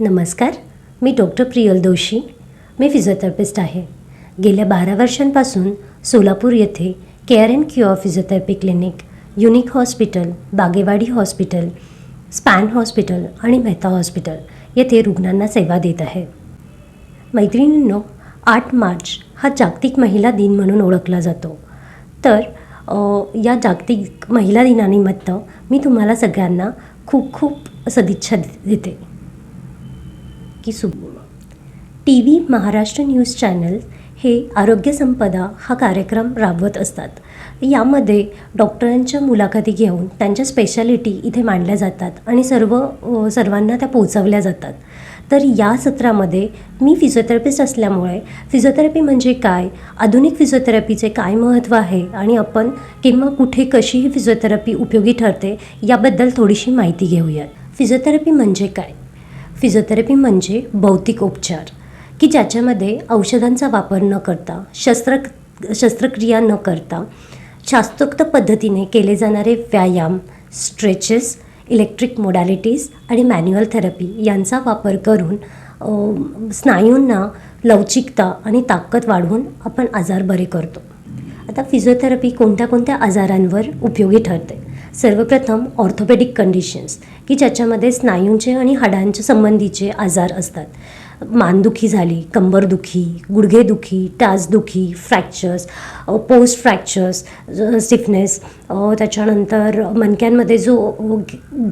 नमस्कार मी डॉक्टर प्रियल दोशी मी फिजिओथेरपिस्ट आहे. गेल्या बारा वर्षांपासून सोलापूर येथे care and cure physiotherapy clinic unique hospital Bagewadi hospital span hospital आणि मेहता हॉस्पिटल येथे रुग्णांना सेवा देत आहे. मैत्रिणींनो आठ मार्च हा जागतिक महिला दिन म्हणून ओळखला जातो. तर या जागतिक महिला दिनानिमित्त मी तुम्हाला सगळ्यांना खूप खूप सदिच्छा दे- देते. की सु T V Maharashtra news channel हे आरोग्य संपदा हा कार्यक्रम राबवत असतात. यामध्ये डॉक्टरांच्या मुलाखती घेऊन त्यांच्या स्पेशालिटी इथे मांडल्या जातात आणि सर्व सर्वांना त्या पोचवल्या जातात. तर या सत्रामध्ये मी फिजिओथेरपिस्ट असल्यामुळे फिजिओथेरपी म्हणजे काय आधुनिक फिजिओथेरपीचे काय महत्त्व आहे आणि आपण किंवा कुठे कशी ही फिजिओथेरपी उपयोगी ठरते याबद्दल थोडीशी माहिती घेऊयात. फिजिओथेरपी म्हणजे काय? फिजिओथेरपी म्हणजे भौतिक उपचार की ज्याच्यामध्ये औषधांचा वापर न करता शस्त्र शस्त्रक्रिया न करता शास्त्रोक्त पद्धतीने केले जाणारे व्यायाम स्ट्रेचेस इलेक्ट्रिक मोडॅलिटीज आणि मॅन्युअल थेरपी यांचा वापर करून स्नायूंना लवचिकता आणि ताकद वाढवून आपण आजार बरे करतो. आता फिजिओथेरपी कोणत्या कोणत्या आजारांवर उपयोगी ठरते? सर्वप्रथम ऑर्थोपेडिक कंडिशन्स की ज्याच्यामध्ये स्नायूंचे आणि हाडांच्या संबंधीचे आजार असतात. मानदुखी झाली कंबरदुखी गुडघेदुखी टाचदुखी फ्रॅक्चर्स पोस्ट फ्रॅक्चर्स स्टिफनेस त्याच्यानंतर मणक्यांमध्ये जो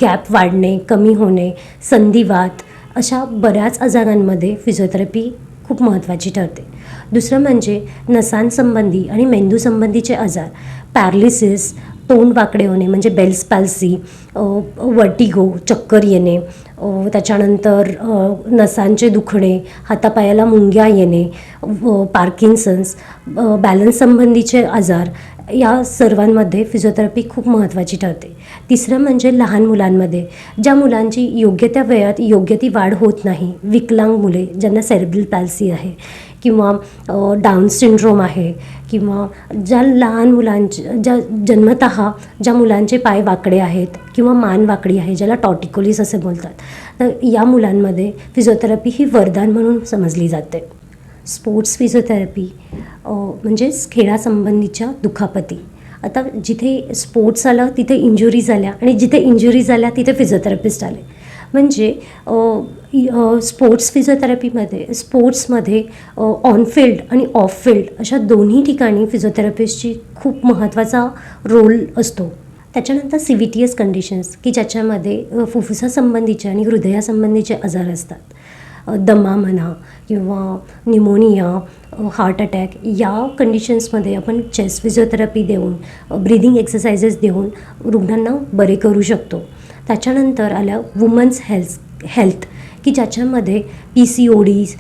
गॅप वाढणे कमी होणे संधिवात अशा बऱ्याच आजारांमध्ये फिजिओथेरपी खूप महत्त्वाची ठरते. दुसरं म्हणजे नसांसंबंधी आणि मेंदूसंबंधीचे आजार पॅरलिसिस तोंड वाकडे होणे म्हणजे बेल्स पॅल्सी वर्टिगो चक्कर येणे त्याच्यानंतर नसांचे दुखणे हातापायाला मुंग्या येणे व पार्किन्सन्स बॅलन्स संबंधीचे आजार या सर्वांमध्ये फिजिओथेरपी खूप महत्त्वाची ठरते. तिसरं म्हणजे लहान मुलांमध्ये ज्या मुलांची योग्य त्या वयात योग्य ती वाढ होत नाही विकलांग मुले ज्यांना सेरेब्रल पॅल्सी आहे किंवा डाऊन सिंड्रोम आहे किंवा ज्या लहान मुलांच्या ज्या जन्मत ज्या मुलांचे पाय वाकडे आहेत किंवा मान वाकडी आहे ज्याला टॉटिकोलिस असे बोलतात तर या मुलांमध्ये फिजिओथेरपी ही वरदान म्हणून समजली जाते. स्पोर्ट्स फिजिओथेरपी म्हणजेच खेळासंबंधीच्या दुखापती. आता जिथे स्पोर्ट्स आलं तिथे इंजुरी झाल्या आणि जिथे इंजुरी झाल्या तिथे फिजिओथेरपिस्ट आले. म्हणजे स्पोर्ट्स फिजिओथेरपीमध्ये स्पोर्ट्समध्ये ऑन फील्ड आणि ऑफ फील्ड अशा दोन्ही ठिकाणी फिजिओथेरपिस्टची खूप महत्त्वाचा रोल असतो. त्याच्यानंतर C V T S conditions की ज्याच्यामध्ये फुफ्फुसासंबंधीचे आणि हृदयासंबंधीचे आजार असतात. दमा म्हणा किंवा निमोनिया हार्ट अटॅक या कंडिशन्समध्ये आपण चेस्ट फिजिओथेरपी देऊन ब्रिदिंग एक्सरसाइजेस देऊन रुग्णांना बरे करू शकतो. त्याच्यानंतर आल्या वुमन्स हेल्थ हेल्थ की ज्याच्यामध्ये P C O Ds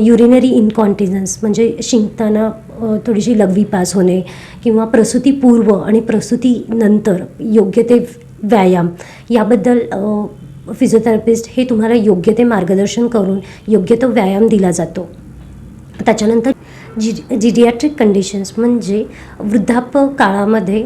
urinary incontinence म्हणजे शिंकताना थोडीशी लघवी पास होणे किंवा प्रसूतीपूर्व आणि प्रसूतीनंतर योग्य ते व्यायाम याबद्दल फिजिओथेरपिस्ट हे तुम्हाला योग्य ते मार्गदर्शन करून योग्य तो व्यायाम दिला जातो. त्याच्यानंतर जी जिडियाट्रिक कंडिशन्स म्हणजे वृद्धाप काळामध्ये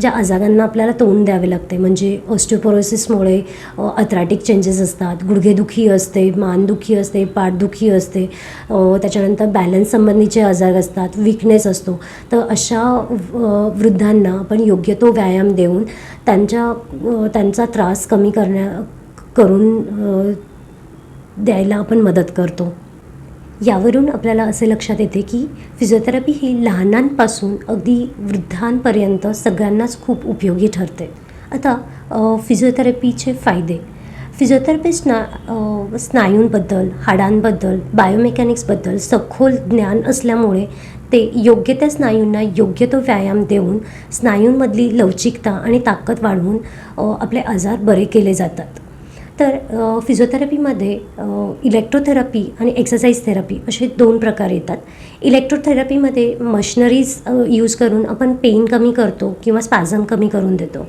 ज्या आजारांना आपल्याला तोंड द्यावे लागते म्हणजे ऑस्टिओपोरोसिसमुळे अथ्रॅटिक चेंजेस असतात गुडघेदुखी असते मानदुखी असते पाठदुखी असते त्याच्यानंतर बॅलन्स संबंधीचे आजार असतात विकनेस असतो. तर अशा वृद्धांना आपण योग्य तो व्यायाम देऊन त्यांच्या त्यांचा त्रास कमी करण्या करून द्यायला आपण मदत करतो. यावरून आपल्याला असे लक्षात येते की फिजिओथेरपी ही लहानांपासून अगदी वृद्धांपर्यंत सगळ्यांनाच खूप उपयोगी ठरते. आता फिजिओथेरपीचे फायदे. फिजिओथेरपिस्टना स्ना स्नायूंबद्दल हाडांबद्दल बायोमेकॅनिक्सबद्दल सखोल ज्ञान असल्यामुळे ते योग्य त्या स्नायूंना योग्य तो व्यायाम देऊन स्नायूंमधली लवचिकता आणि ताकद वाढवून आपले आजार बरे केले जातात. तर फिजिओथेरपीमध्ये इलेक्ट्रोथेरपी आणि एक्सरसाइज थेरपी असे दोन प्रकार येतात. इलेक्ट्रोथेरपीमध्ये मशिनरीज यूज करून आपण पेन कमी करतो किंवा स्पॅझम कमी करून देतो.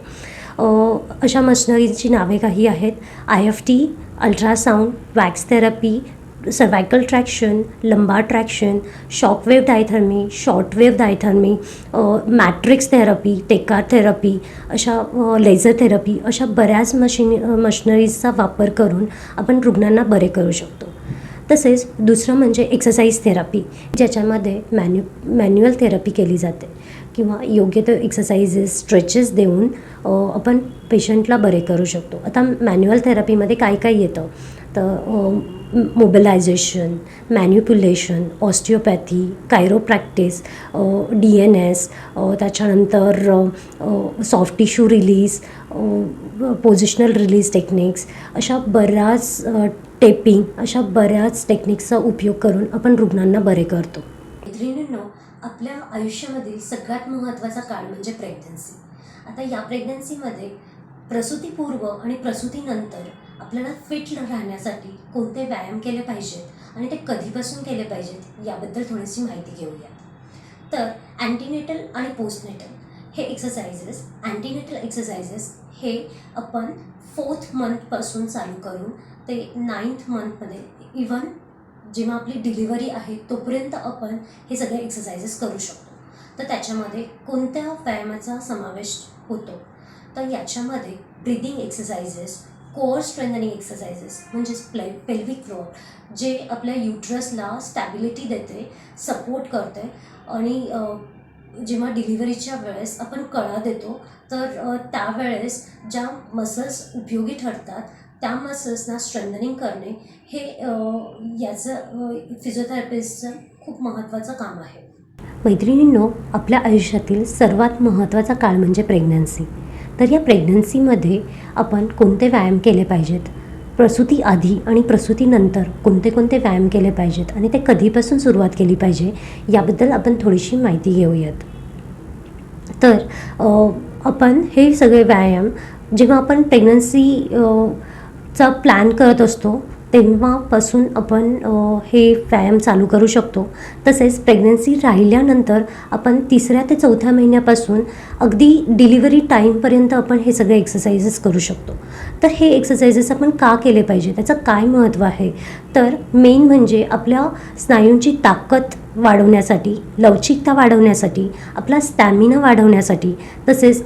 अशा मशनरीजची नावे काही आहेत. I F T ultrasound wax therapy cervical traction lumbar traction shockwave diathermy shortwave diathermy matrix therapy tecar therapy अशा लेझर थेरपी अशा बऱ्याच मशीन मशनरीजचा वापर करून आपण रुग्णांना बरे करू शकतो. तसेच दुसरं म्हणजे एक्सरसाइज थेरपी ज्याच्यामध्ये मॅन्यु मॅन्युअल थेरपी केली जाते किंवा योग्य ते एक्सरसाइजेस स्ट्रेचेस देऊन आपण पेशंटला बरे करू शकतो. आता मॅन्युअल थेरपीमध्ये काय काय येतं? तर mobilization manipulation osteopathy chiropractic D N S त्याच्यानंतर soft tissue release positional release techniques अशा बऱ्याच uh, टेपिंग अशा बऱ्याच टेक्निक्सचा उपयोग करून आपण रुग्णांना बरे करतो. मैत्रिणींनो आपल्या आयुष्यामधील सगळ्यात महत्त्वाचा काळ म्हणजे प्रेग्नन्सी आता या प्रेग्नन्सीमध्ये प्रसूतीपूर्व आणि प्रसूतीनंतर आपल्याला फिट राहण्यासाठी कोणते व्यायाम केले पाहिजेत आणि ते कधीपासून केले पाहिजेत याबद्दल थोडीशी माहिती घेऊया. तर अँटीनेटल आणि पोस्टनेटल हे एक्सरसाइजेस अँटीनेटल एक्सरसाइजेस हे आपण फोर्थ मंथपासून चालू करून ते नाईन्थ मंथमध्ये इवन जेव्हा आपली डिलिव्हरी आहे तोपर्यंत आपण हे सगळे एक्सरसाइजेस करू शकतो. तर त्याच्यामध्ये कोणत्या व्यायामाचा समावेश होतो? तर याच्यामध्ये breathing exercises core strengthening exercises म्हणजेच प्ले पेल्विक फ्लोअर जे आपल्या युट्रसला स्टॅबिलिटी देते सपोर्ट करते आणि जेव्हा डिलिव्हरीच्या वेळेस आपण कळा देतो तर त्यावेळेस ज्या मसल्स उपयोगी ठरतात त्या मसल्सना स्ट्रेंथनिंग करणे हे याचं फिजिओथेरपिस्टचं खूप महत्त्वाचं काम आहे. मैत्रिणींनो आपल्या आयुष्यातील सर्वात महत्त्वाचा काळ म्हणजे प्रेग्नन्सी तर या प्रेग्नन्सीमध्ये आपण कोणते व्यायाम केले पाहिजेत? प्रसूती आधी आणि प्रसूतीनंतर कोणते कोणते व्यायाम केले पाहिजेत? आणि ते कधीपासून सुरुवात केली पाहिजे? याबद्दल आपण थोडीशी माहिती घेऊयात. तर आपण हे सगळे व्यायाम जेव्हा आपण प्रेग्नन्सी चा प्लॅन करत असतो तेव्हापासून आपण हे व्यायाम चालू करू शकतो. तसेच प्रेग्नन्सी राहिल्यानंतर आपण तिसऱ्या ते चौथ्या महिन्यापासून अगदी डिलिव्हरी टाईमपर्यंत आपण हे सगळे एक्सरसाइजेस करू शकतो. तर हे एक्सरसाइजेस आपण का केले पाहिजे? त्याचं काय महत्त्व आहे? तर मेन म्हणजे आपल्या स्नायूंची ताकद वाढवण्यासाठी लवचिकता वाढवण्यासाठी आपला स्टॅमिना वाढवण्यासाठी तसेच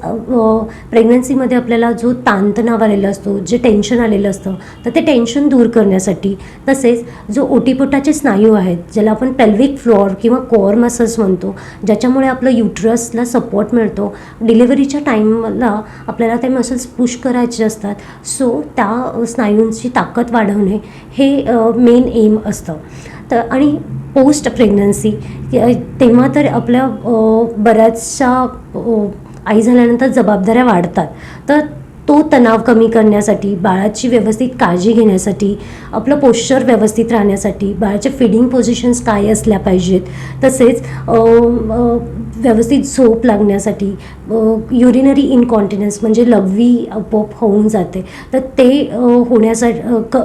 प्रेग्नन्सीमध्ये आपल्याला जो ताणतणाव आलेला असतो जे टेन्शन आलेलं असतं तर ते टेन्शन दूर करण्यासाठी तसेच जो ओटीपोटाचे स्नायू आहेत ज्याला आपण पेल्विक फ्लोअर किंवा कोअर मसल्स म्हणतो ज्याच्यामुळे आपलं युट्रसला सपोर्ट मिळतो डिलिव्हरीच्या टाईमला आपल्याला ते मसल्स पुश करायचे असतात सो त्या स्नायूंची ताकद वाढवणे हे मेन एम असतं. तर आणि पोस्ट प्रेग्नन्सी तेव्हा तर आपल्या बऱ्याचशा आई झाल्यानंतर जबाबदाऱ्या वाढतात. तर तो तणाव कमी करण्यासाठी बाळाची व्यवस्थित काळजी घेण्यासाठी आपलं पोश्चर व्यवस्थित राहण्यासाठी बाळाचे फिडिंग पोझिशन्स काय असल्या पाहिजेत तसेच व्यवस्थित झोप लागण्यासाठी युरिनरी इनकॉन्टिनन्स म्हणजे लघवी आपोआप होऊन जाते. तर ते होण्यासाठी क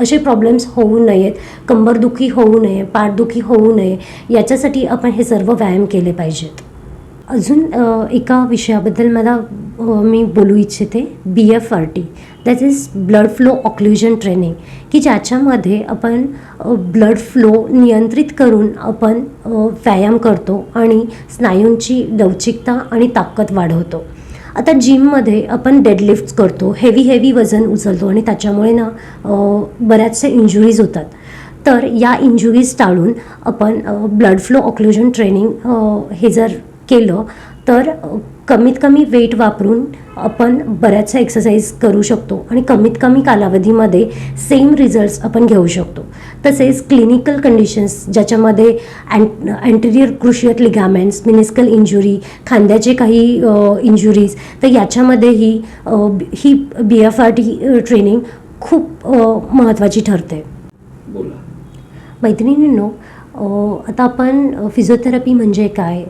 असे प्रॉब्लेम्स होऊ नयेत. कंबरदुखी होऊ नये पाठदुखी होऊ नये याच्यासाठी आपण हे सर्व व्यायाम केले पाहिजेत. अजून एका विषयाबद्दल मला मी बोलू इच्छिते. B F R T that is blood flow occlusion training की ज्याच्यामध्ये आपण ब्लड फ्लो नियंत्रित करून आपण व्यायाम करतो आणि स्नायूंची लवचिकता आणि ताकद वाढवतो. आता जिममध्ये आपण डेडलिफ्ट करतो हेवी हेवी वजन उचलतो आणि त्याच्यामुळे ना बऱ्याचशा इंजुरीज होतात. तर या इंजुरीज टाळून आपण ब्लड फ्लो ऑक्ल्युजन ट्रेनिंग हे जर केलं तर कमीत कमी वेट वापरून आपण बऱ्याचशा एक्सरसाइज करू शकतो आणि कमीत कमी कालावधीमध्ये सेम रिझल्ट्स आपण घेऊ शकतो. तसेच क्लिनिकल कंडिशन्स ज्याच्यामध्ये ant anterior cruciate ligaments meniscal injury खांद्याचे काही इंजुरीज तर याच्यामध्येही ही B F R T training खूप महत्त्वाची ठरते. बोला. मैत्रिणींनो आता आपण फिजिओथेरपी म्हणजे काय?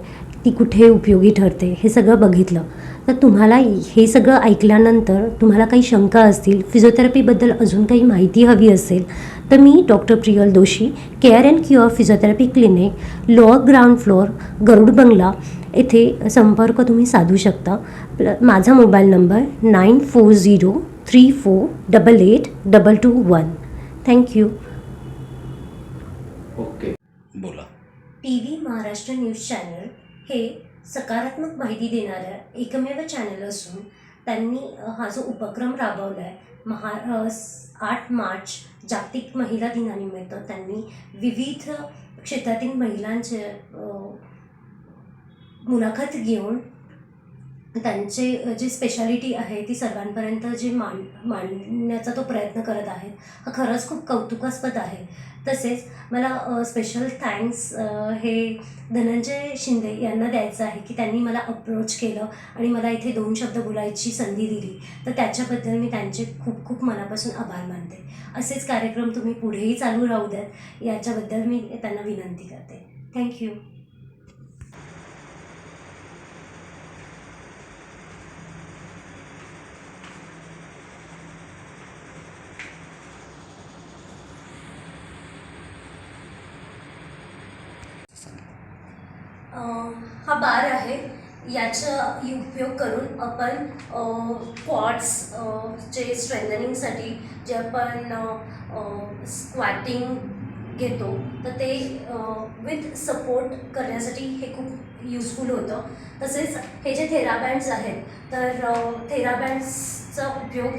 ती कुठे उपयोगी ठरते हे सगळं बघितलं. तर तुम्हाला हे सगळं ऐकल्यानंतर तुम्हाला काही शंका असतील फिजिओथेरपीबद्दल अजून काही माहिती हवी असेल तर मी doctor Priyal Doshi care and cure physiotherapy clinic lower ground floor Garud बंगला येथे संपर्क तुम्ही साधू शकता. प्ल माझा mobile number nine four zero three four double eight double two one. Thank you T V Maharashtra news channel हे सकारात्मक माहिती देणारं एकमेव चॅनल असून त्यांनी हा जो उपक्रम राबवला आहे महा आठ मार्च जागतिक महिला दिनानिमित्त त्यांनी विविध क्षेत्रातील महिलांचे मुलाखत घेऊन त्यांचे जी स्पेशालिटी आहे ती सर्वांपर्यंत जी मांड मांडण्याचा तो प्रयत्न करत आहे हा खरंच खूप कौतुकास्पद आहे. तसेच मला स्पेशल थँक्स हे धनंजय शिंदे यांना द्यायचं आहे की त्यांनी मला अप्रोच केलं आणि मला इथे दोन शब्द बोलायची संधी दिली. तर त्याच्याबद्दल मी त्यांचे खूप खूप मनापासून आभार मानते. असेच कार्यक्रम तुम्ही पुढेही चालू राहू द्यात याच्याबद्दल मी त्यांना विनंती करते. थँक्यू हा बार आहे. याचा उपयोग करून आपण क्वाड्स चे स्ट्रेंथनिंगसाठी जे आपण स्क्वॅटिंग घेतो तर ते विथ सपोर्ट करण्यासाठी हे खूप युजफुल होतं. तसेच हे जे थेराबँड्स आहेत तर थेराबँड्सचा उपयोग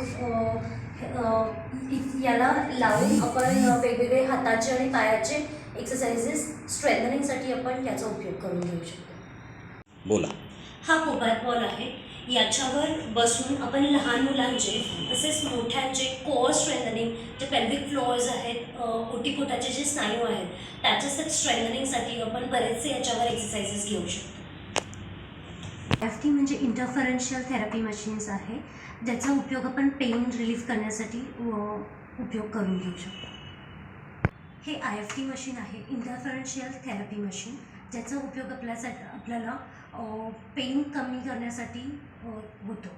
याला लावून आपण वेगवेगळे हाताचे आणि पायाचे एक्सरसाइजेस स्ट्रेंथनिंगसाठी आपण याचा उपयोग करून घेऊ शकतो. बोला. हा कोबात बॉल आहे. याच्यावर बसून आपण लहान मुलांचे तसेच मोठ्यांचे कोअर स्ट्रेंथनिंग जे पेल्विक फ्लोअर्स आहेत ओटीपोटाचे जे स्नायू आहेत त्याच्या स्ट्रेंथनिंगसाठी आपण बरेचसे याच्यावर एक्सरसाइजेस घेऊ शकतो. एफ टी म्हणजे इंटरफरन्शियल थेरपी मशीन्स आहे. ज्याचा उपयोग आपण पेन रिलीफ करण्यासाठी उपयोग करून घेऊ शकतो. हे आय एफ टी मशीन आहे इंटरफरन्शियल थेरपी मशीन ज्याचा उपयोग आपल्यासाठी आपल्याला पेन कमी करण्यासाठी होतो.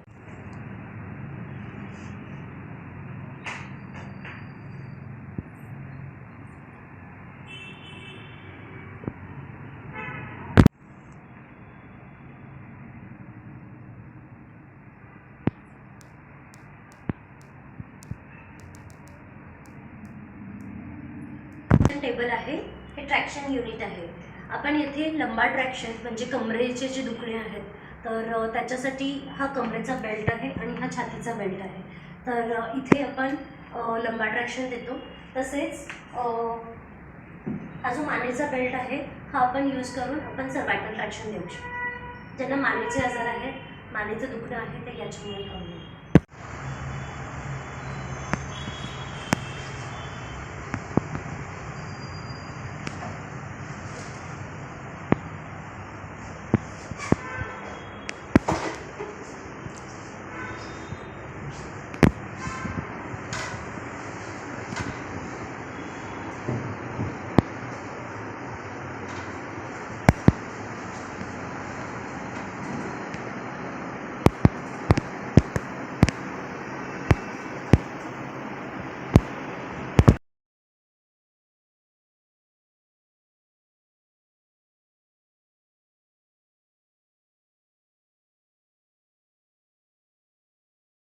ट्रॅक्शन टेबल आहे. हे ट्रॅक्शन युनिट आहे. आपण येथे लंबा ट्रॅक्शन म्हणजे कमरेचे जे दुखणे आहेत तर त्याच्यासाठी हा कमरेचा बेल्ट आहे आणि हा छातीचा बेल्ट आहे. तर इथे आपण लंबा ट्रॅक्शन देतो. तसेच हा जो मानेचा बेल्ट आहे हा आपण यूज करून आपण सर्वायकल ट्रॅक्शन देऊ शकतो. ज्यांना मानेचे आजार आहेत मानेचं दुखणं आहे ते याच्यामुळे कमी